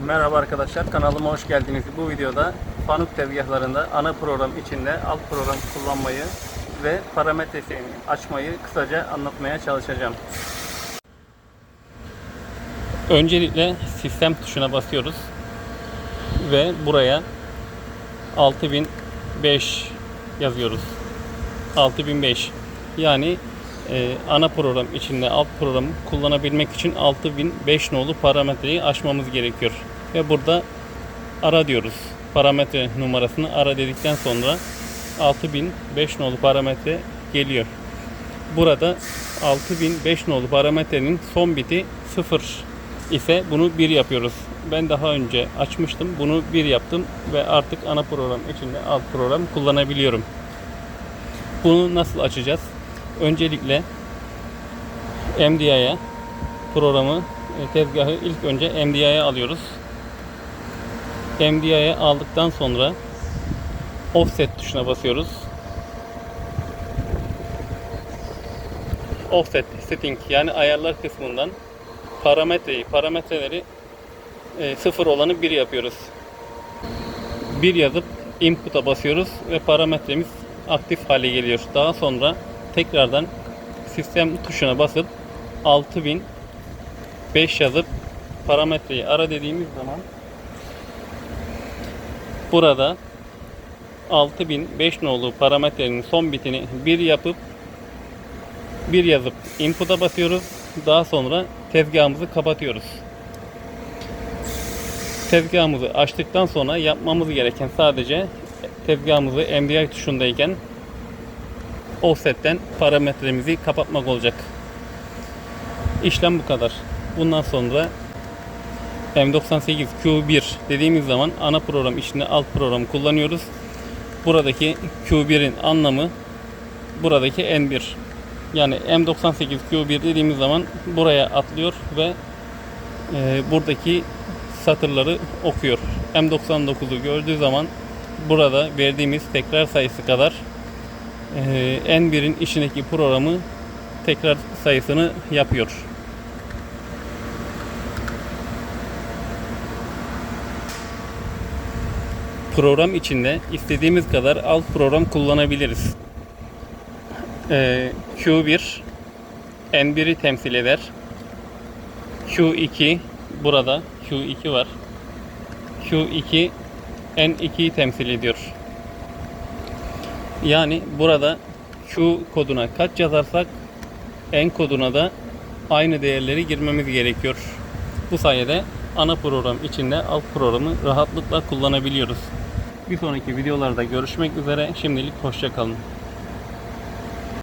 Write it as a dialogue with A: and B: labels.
A: Merhaba arkadaşlar kanalıma hoş geldiniz. Bu videoda Fanuk tezgahlarında ana program içinde alt program kullanmayı ve parametresini açmayı kısaca anlatmaya çalışacağım. Öncelikle sistem tuşuna basıyoruz ve buraya 6005 yazıyoruz. 6005 yani e, ana program içinde alt programı kullanabilmek için 6005 nolu parametreyi aşmamız gerekiyor. Ve burada ara diyoruz. Parametre numarasını ara dedikten sonra 6005 nolu parametre geliyor. Burada 6005 nolu parametrenin son biti 0 ise bunu 1 yapıyoruz. Ben daha önce açmıştım. Bunu 1 yaptım ve artık ana program içinde alt program kullanabiliyorum. Bunu nasıl açacağız? Öncelikle MDI'ye programı e, tezgahı ilk önce MDI'ye alıyoruz. MDI'ye aldıktan sonra offset tuşuna basıyoruz. Offset setting yani ayarlar kısmından parametreyi, parametreleri e, sıfır olanı 1 yapıyoruz. 1 yazıp input'a basıyoruz ve parametremiz aktif hale geliyor. Daha sonra tekrardan sistem tuşuna basıp 6005 yazıp parametreyi ara dediğimiz zaman burada 6005 nolu parametrenin son bitini 1 yapıp 1 yazıp input'a basıyoruz. Daha sonra tezgahımızı kapatıyoruz. Tezgahımızı açtıktan sonra yapmamız gereken sadece tezgahımızı MDI tuşundayken offset'ten parametremizi kapatmak olacak. İşlem bu kadar. Bundan sonra M98 Q1 dediğimiz zaman ana program içinde alt program kullanıyoruz. Buradaki Q1'in anlamı buradaki N1. Yani M98 Q1 dediğimiz zaman buraya atlıyor ve e, buradaki satırları okuyor. M99'u gördüğü zaman burada verdiğimiz tekrar sayısı kadar N1'in içindeki programı tekrar sayısını yapıyor. Program içinde istediğimiz kadar alt program kullanabiliriz. E, Q1 N1'i temsil eder. Q2 burada Q2 var. Q2 N2'yi temsil ediyor. Yani burada Q koduna kaç yazarsak N koduna da aynı değerleri girmemiz gerekiyor. Bu sayede ana program içinde alt programı rahatlıkla kullanabiliyoruz. Bir sonraki videolarda görüşmek üzere. Şimdilik hoşçakalın.